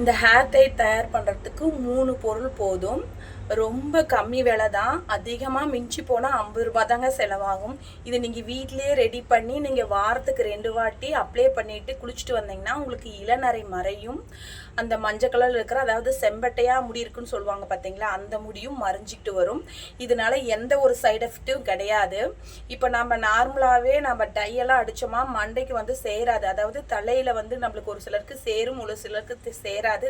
இந்த hair dye தயார் பண்ணுறதுக்கு மூணு பொருள் போதும். ரொம்ப கம்மி விலை தான் அதிகமாக மிஞ்சி போனால் ஐம்பது ரூபா தாங்க செலவாகும். இது நீங்கள் வீட்டிலேயே ரெடி பண்ணி நீங்கள் வாரத்துக்கு ரெண்டு வாட்டி அப்ளை பண்ணிவிட்டு குளிச்சுட்டு வந்தீங்கன்னா உங்களுக்கு இளநரை மறையும். அந்த மஞ்சள் கலரில் இருக்கிற அதாவது செம்பட்டையாக முடி இருக்குன்னு சொல்லுவாங்க பார்த்தீங்களா அந்த முடியும் மறைஞ்சிக்கிட்டு வரும். இதனால எந்த ஒரு சைடு எஃபெக்ட்டும் கிடையாது. இப்போ நம்ம நார்மலாகவே நம்ம டையெல்லாம் அடித்தோமா மண்டைக்கு வந்து சேராது. அதாவது தலையில் வந்து நம்மளுக்கு ஒரு சிலருக்கு சேரும் ஒரு சிலருக்கு சேராது.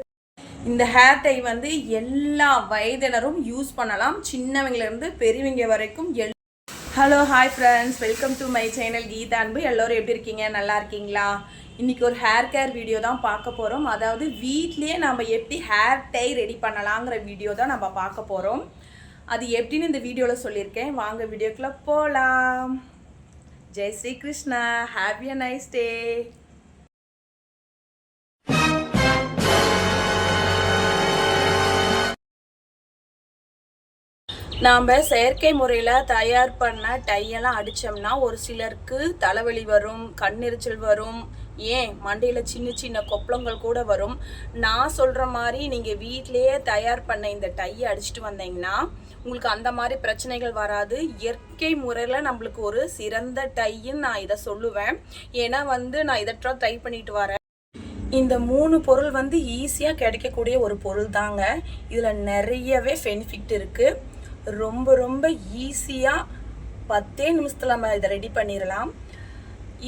இந்த ஹேர் டை வந்து எல்லா வயதினரும் யூஸ் பண்ணலாம். சின்னவங்கலேருந்து பெரியவங்க வரைக்கும் L hello hi friends welcome to my channel Geetha அன்பு எல்லோரும் எப்படி இருக்கீங்க? நல்லா இருக்கீங்களா? இன்னைக்கு ஒரு ஹேர் கேர் வீடியோ தான் பார்க்க போகிறோம் அதாவது வீட்லேயே நம்ம எப்படி ஹேர் டை ரெடி பண்ணலாங்கிற வீடியோ தான் நம்ம பார்க்க போகிறோம் அது எப்படின்னு இந்த வீடியோவில் சொல்லியிருக்கேன். வாங்க வீடியோக்குள்ளே போகலாம் Jai Shri Krishna. Happy a nice day நாம் செயற்கை முறையில் தயார் பண்ண டையெல்லாம் அடித்தோம்னா ஒரு சிலருக்கு தலைவலி வரும் கண்ணெரிச்சல் வரும் ஏன்? மண்டையில் சின்ன சின்ன கொப்பளங்கள் கூட வரும். நான் சொல்கிற மாதிரி நீங்கள் வீட்டிலேயே தயார் பண்ண இந்த டையை அடிச்சுட்டு வந்தீங்கன்னா உங்களுக்கு அந்த மாதிரி பிரச்சனைகள் வராது. இயற்கை முறையில் நம்மளுக்கு ஒரு சிறந்த டைன்னு நான் இதை சொல்லுவேன். ஏன்னா வந்து நான் இதை ட்ரை பண்ணிட்டு வரேன். இந்த மூணு பொருள் வந்து ஈஸியாக கிடைக்கக்கூடிய ஒரு பொருள் தாங்க இதில் நிறையவே பெனிஃபிட் இருக்குது ரொம்ப ரொம்ப ஈஸியாக பத்தே நிமிஷத்தில் நம்ம இதை ரெடி பண்ணிடலாம்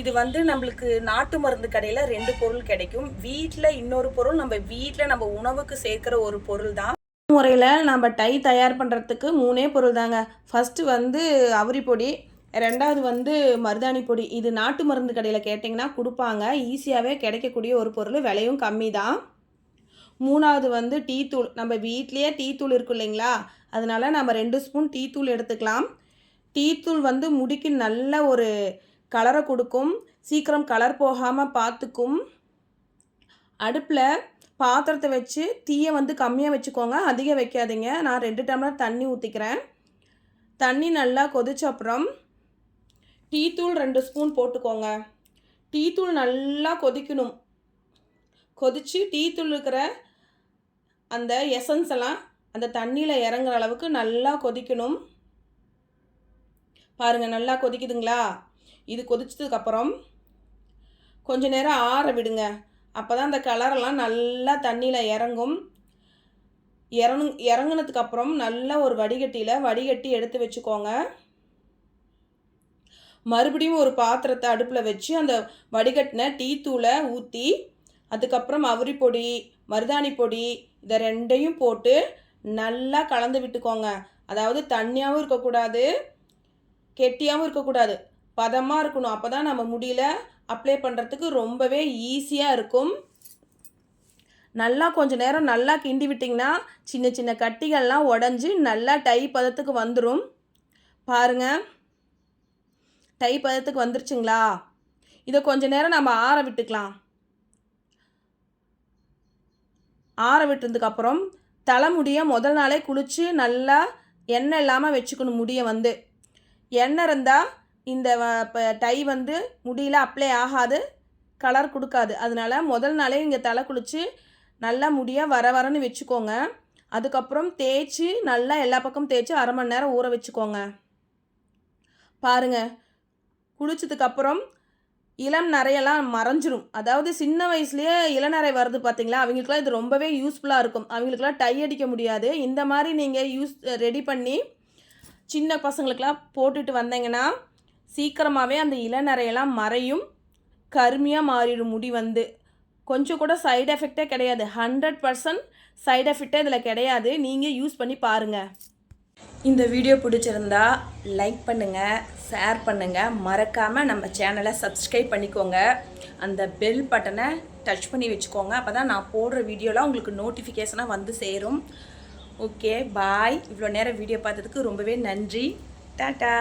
இது வந்து நம்மளுக்கு நாட்டு மருந்து கடையில் ரெண்டு பொருள் கிடைக்கும். வீட்டில் இன்னொரு பொருள் நம்ம வீட்டில் நம்ம உணவுக்கு சேர்க்குற ஒரு பொருள் தான் முறையில் நம்ம டை தயார் பண்ணுறதுக்கு மூணே பொருள் தாங்க ஃபஸ்ட்டு வந்து அவரி பொடி ரெண்டாவது வந்து மருதாணி பொடி. இது நாட்டு மருந்து கடையில் கேட்டிங்கன்னா கொடுப்பாங்க. ஈஸியாகவே கிடைக்கக்கூடிய ஒரு பொருள். விலையும் கம்மி தான் மூணாவது வந்து டீ தூள். நம்ம வீட்லேயே டீ தூள் இருக்கும் இல்லைங்களா? அதனால நம்ம ரெண்டு ஸ்பூன் டீ தூள் எடுத்துக்கலாம். டீ தூள் வந்து முடிக்கு நல்ல ஒரு கலரை கொடுக்கும். சீக்கிரம் கலர் போகாமல் பார்த்துக்கும். அடுப்பில் பாத்திரத்தை வச்சு தீயை வந்து கம்மியாக வச்சுக்கோங்க. அதிகம் வைக்காதீங்க. நான் ரெண்டு டம்ளர் தண்ணி ஊற்றிக்கிறேன் தண்ணி நல்லா கொதிச்ச அப்புறம் டீத்தூள் ரெண்டு ஸ்பூன் போட்டுக்கோங்க. டீத்தூள் நல்லா கொதிக்கணும். கொதித்து டீத்தூள் இருக்கிற அந்த எசன்ஸ் எல்லாம் அந்த தண்ணியில் இறங்குற அளவுக்கு நல்லா கொதிக்கணும். பாருங்கள் நல்லா கொதிக்குதுங்களா? இது கொதிச்சதுக்கப்புறம் கொஞ்ச நேரம் ஆற விடுங்க. அப்போ தான் அந்த கலரெல்லாம் நல்லா தண்ணியில் இறங்கும். இறங்கு இறங்குனதுக்கப்புறம் நல்லா ஒரு வடிகட்டியில் வடிகட்டி எடுத்து வச்சுக்கோங்க. மறுபடியும் ஒரு பாத்திரத்தை அடுப்பில் வச்சு அந்த வடிகட்டின டீ தூளை ஊற்றி அதுக்கப்புறம் அவரி பொடி மருதாணி பொடி இதை ரெண்டையும் போட்டு நல்லா கலந்து விட்டுக்கோங்க. அதாவது தண்ணியாகவும் இருக்கக்கூடாது கெட்டியாகவும் இருக்கக்கூடாது. பதமாக இருக்கணும். அப்போ தான் நம்ம முடியல அப்ளை பண்ணுறதுக்கு ரொம்பவே ஈஸியாக இருக்கும். நல்லா கொஞ்சம் நேரம் நல்லா கிண்டி விட்டிங்கன்னா சின்ன சின்ன கட்டிகள்லாம் உடஞ்சி நல்லா டை பதத்துக்கு வந்துடும் பாருங்கள் டை பதத்துக்கு வந்துருச்சுங்களா? இதை கொஞ்சம் நேரம் நம்ம ஆற விட்டுக்கலாம். ஆற விட்டதுக்கப்புறம் தலைமுடியை முதல் நாளே குளித்து நல்லா எண்ணெய் இல்லாமல் வச்சுக்கணும் முடியை வந்து. எண்ணெய் இருந்தால் இந்த டை வந்து முடியில் அப்ளை ஆகாது கலர் கொடுக்காது. அதனால முதல் நாளே இங்கே தலை குளித்து நல்லா முடியாக வர வரன்னு வச்சுக்கோங்க. அதுக்கப்புறம் தேய்ச்சி நல்லா எல்லா பக்கம் தேய்ச்சி அரை மணி நேரம் ஊற வச்சுக்கோங்க. பாருங்கள் குளிச்சதுக்கப்புறம் இளம் நிறையெல்லாம் மறைஞ்சிரும். அதாவது சின்ன வயசுலேயே இளநரை வருது பார்த்தீங்களா அவங்களுக்குலாம் இது ரொம்பவே யூஸ்ஃபுல்லாக இருக்கும். அவங்களுக்குலாம் டை அடிக்க முடியாது. இந்த மாதிரி நீங்கள் யூஸ் ரெடி பண்ணி சின்ன பசங்களுக்கெலாம் போட்டுட்டு வந்தீங்கன்னா சீக்கிரமாகவே அந்த இளநரையெல்லாம் மறையும். கருமையாக மாறிடும் முடி வந்து. கொஞ்சம் கூட சைடு எஃபெக்டே கிடையாது. ஹண்ட்ரட் பர்சன்ட் சைடு எஃபெக்டே இதில் கிடையாது. நீங்கள் யூஸ் பண்ணி பாருங்கள் இந்த வீடியோ பிடிச்சிருந்தா லைக் பண்ணுங்கள் ஷேர் பண்ணுங்கள் மறக்காமல் நம்ம சேனலை சப்ஸ்கிரைப் பண்ணிக்கோங்க. அந்த பெல் பட்டனை டச் பண்ணி வச்சுக்கோங்க. அப்போ தான் நான் போடுற வீடியோலாம் உங்களுக்கு நோட்டிஃபிகேஷனாக வந்து சேரும். ஓகே பாய் இவ்வளோ நேரம் வீடியோ பார்த்ததுக்கு ரொம்பவே நன்றி. டாட்டா.